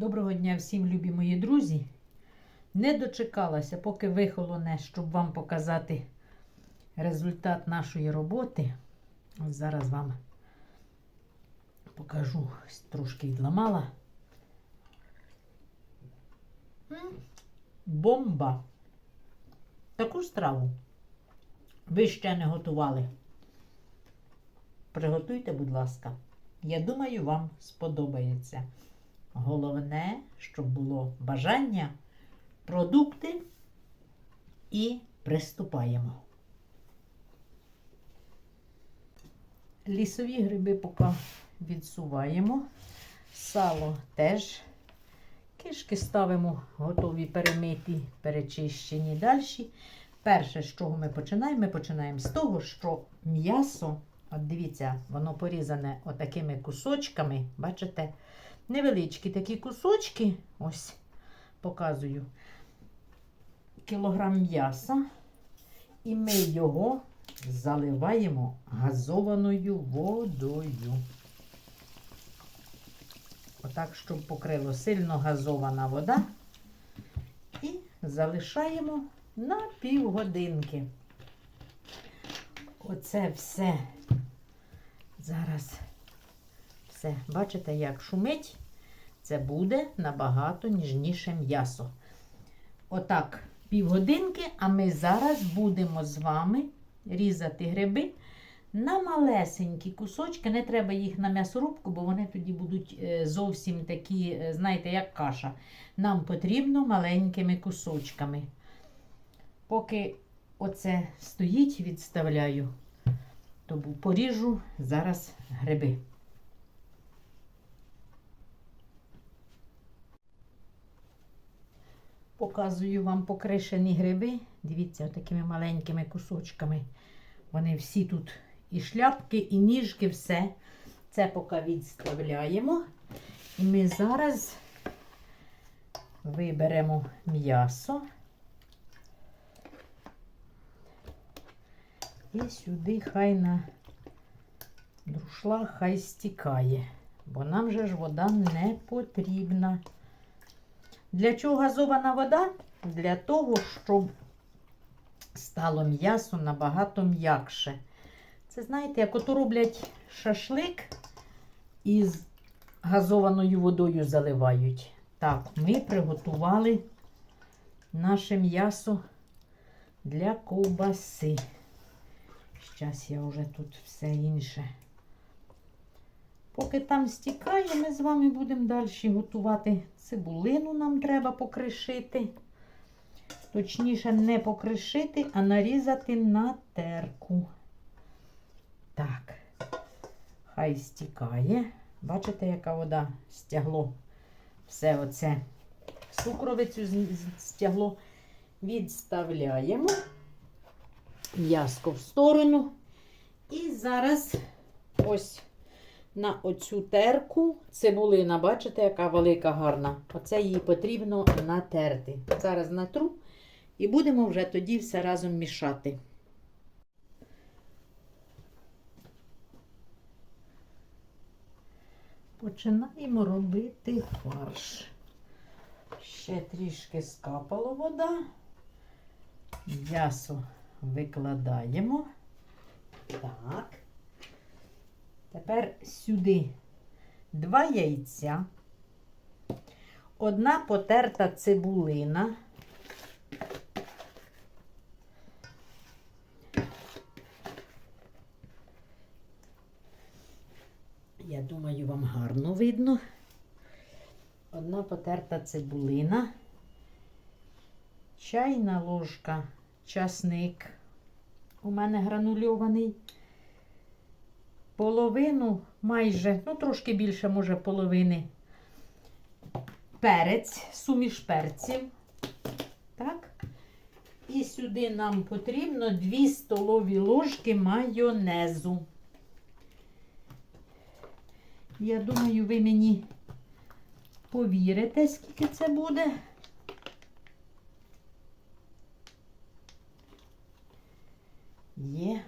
Доброго дня всім, любі мої друзі. Не дочекалася, поки вихолоне, щоб вам показати результат нашої роботи. Зараз вам покажу, трошки відламала. Бомба! Таку страву ви ще не готували. Приготуйте, будь ласка. Я думаю, вам сподобається. Головне, щоб було бажання, продукти і приступаємо. Лісові гриби поки відсуваємо. Сало теж. Кишки ставимо готові перемиті, перечищені. Далі. Перше, з чого ми починаємо, ми починаємо з того, що м'ясо, от дивіться, воно порізане отакими кусочками, бачите? Невеличкі такі кусочки, ось показую, кілограм м'яса, і ми його заливаємо газованою водою. Отак, щоб покрило сильно газована вода. І залишаємо на півгодинки. Оце все. Зараз все. Бачите, як шумить? Це буде набагато ніжніше м'ясо. Отак, півгодинки, а ми зараз будемо з вами різати гриби на малесенькі кусочки. Не треба їх на м'ясорубку, бо вони тоді будуть е, зовсім такі, е, знаєте, як каша. Нам потрібно маленькими кусочками. Поки оце стоїть, відставляю, то поріжу зараз гриби. Показую вам покришені гриби. Дивіться, такими маленькими кусочками. Вони всі тут і шляпки, і ніжки, все. Це поки відставляємо. І ми зараз виберемо м'ясо. І сюди хай на друшлах хай стікає, бо нам же ж вода не потрібна. Для чого газована вода? Для того, щоб стало м'ясо набагато м'якше. Це, знаєте, як ото роблять шашлик із газованою водою заливають. Так, ми приготували наше м'ясо для ковбаси. Зараз я вже тут все інше. Поки там стікає, ми з вами будемо далі готувати цибулину, нам треба покришити. Точніше, не покришити, а нарізати на терку. Так, хай стікає. Бачите, яка вода стягло все оце сукровицю стягло. Відставляємо м'яско в сторону. І зараз ось на оцю терку цибулина, бачите, яка велика гарна. Оце її потрібно натерти. Зараз натру і будемо вже тоді все разом мішати. Починаємо робити фарш. Ще трішки скапало вода. М'ясо викладаємо. Так. Тепер сюди два яйця, одна потерта цибулина. Я думаю, вам гарно видно. Одна потерта цибулина, чайна ложка, часник. У мене гранульований. Половину майже, ну трошки більше, може, половини. Перець, суміш перців. Так. І сюди нам потрібно 2 столові ложки майонезу. Я думаю, ви мені повірите, скільки це буде. Є.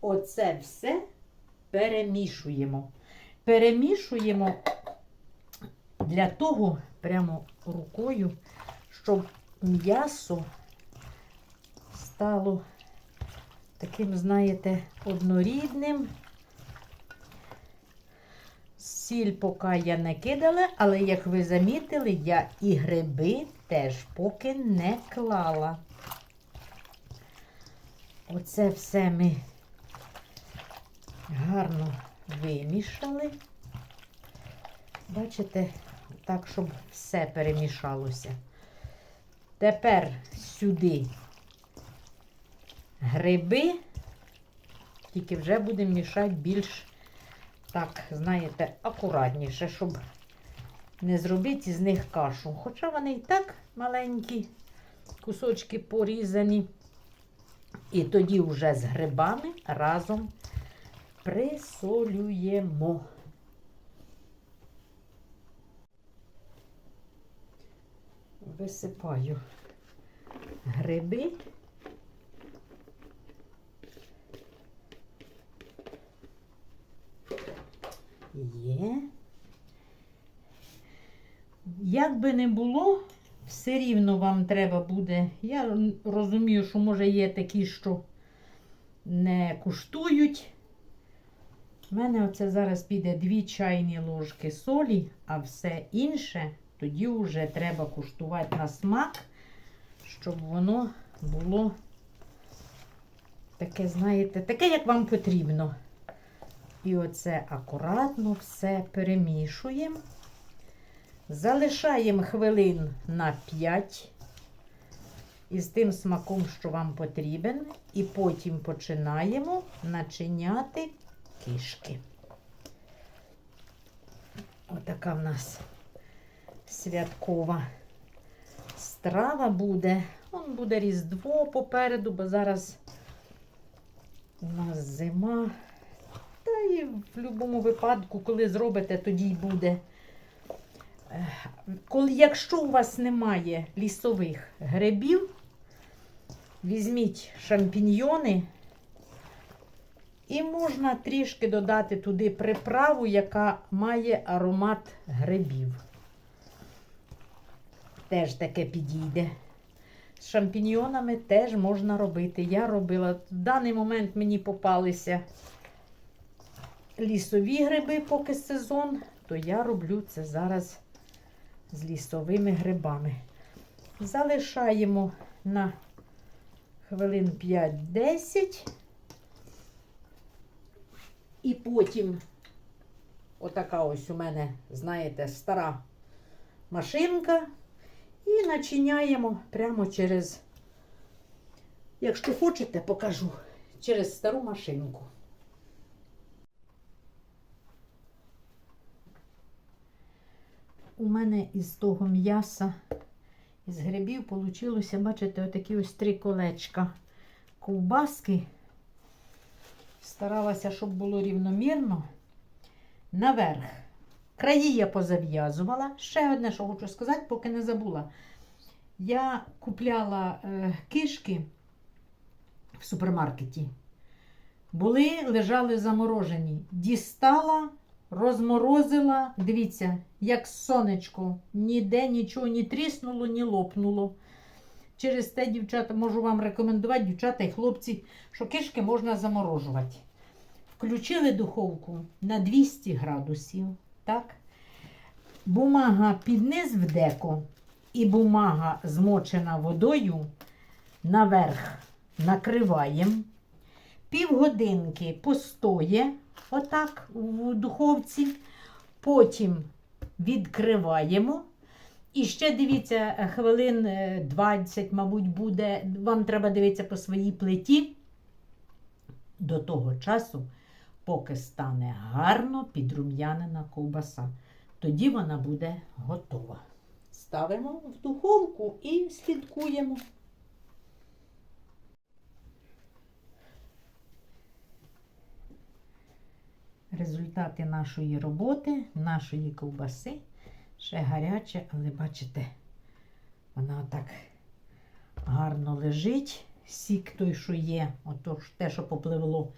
Оце все перемішуємо. Перемішуємо для того прямо рукою, щоб м'ясо стало таким, знаєте, однорідним. Сіль поки я не кидала, але як ви замітили, я і гриби теж поки не клала. Оце все ми гарно вимішали. Бачите, так, щоб все перемішалося. Тепер сюди гриби, тільки вже будемо мішати більш, так, знаєте, акуратніше, щоб не зробити з них кашу. Хоча вони і так маленькі кусочки порізані. І тоді вже з грибами разом присолюємо. Висипаю гриби. Є. Як би не було, все рівно вам треба буде. Я розумію, що може є такі, що не куштують. У мене оце зараз піде 2 чайні ложки солі, а все інше тоді вже треба куштувати на смак, щоб воно було таке, знаєте, таке, як вам потрібно. І оце акуратно все перемішуємо. Залишаємо хвилин на 5 із тим смаком, що вам потрібен, і потім починаємо начиняти кишки. Отака в нас святкова страва буде. Он буде Різдво попереду, бо зараз у нас зима. Та і в будь-якому випадку, коли зробите, тоді й буде. Е, Коли, якщо у вас немає лісових грибів, візьміть шампіньйони і можна трішки додати туди приправу, яка має аромат грибів. Теж таке підійде. З шампіньйонами теж можна робити. Я робила. В даний момент мені попалися лісові гриби, поки сезон, то я роблю це зараз з лісовими грибами. Залишаємо на хвилин 5-10. І потім отака ось у мене, знаєте, стара машинка. І начиняємо прямо через, якщо хочете, покажу, через стару машинку. У мене із того м'яса, із грибів, вийшло, бачите, отакі ось три колечка ковбаски. Старалася, щоб було рівномірно. Наверх. Краї я позав'язувала. Ще одне, що хочу сказати, поки не забула. Я купляла е, кишки в супермаркеті. Були, лежали заморожені. Дістала, розморозила. Дивіться, як сонечко. Ніде нічого ні тріснуло, ні лопнуло. Через те, дівчата, можу вам рекомендувати, дівчата і хлопці, що кишки можна заморожувати. Включили духовку на 200 градусів. Так? Бумага під низ в деко і бумага змочена водою наверх накриваємо. Півгодинки постоє отак в духовці. Потім відкриваємо. І ще дивіться, хвилин е, 20, мабуть, буде. Вам треба дивитися по своїй плиті до того часу, поки стане гарно підрум'янена ковбаса. Тоді вона буде готова. Ставимо в духовку і слідкуємо. Результати нашої роботи, нашої ковбаси. Ще гаряче, але бачите, вона так гарно лежить. Сік той, що є, ото те, що попливло,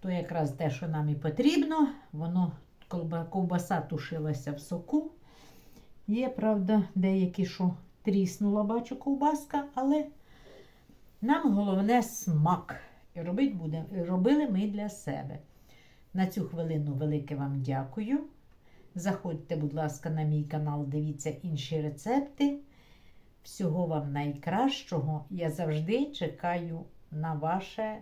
то якраз те, що нам і потрібно. Воно ковбаса тушилася в соку. Є, правда, деякі, що тріснула, бачу, ковбаска, але нам головне смак. І робити буде, робили ми для себе. На цю хвилину велике вам дякую. Заходьте, будь ласка, на мій канал, дивіться інші рецепти. Всього вам найкращого. Я завжди чекаю на, ваше,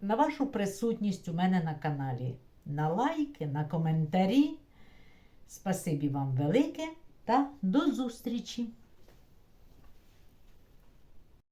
на вашу присутність у мене на каналі. На лайки, на коментарі. Спасибі вам велике та до зустрічі!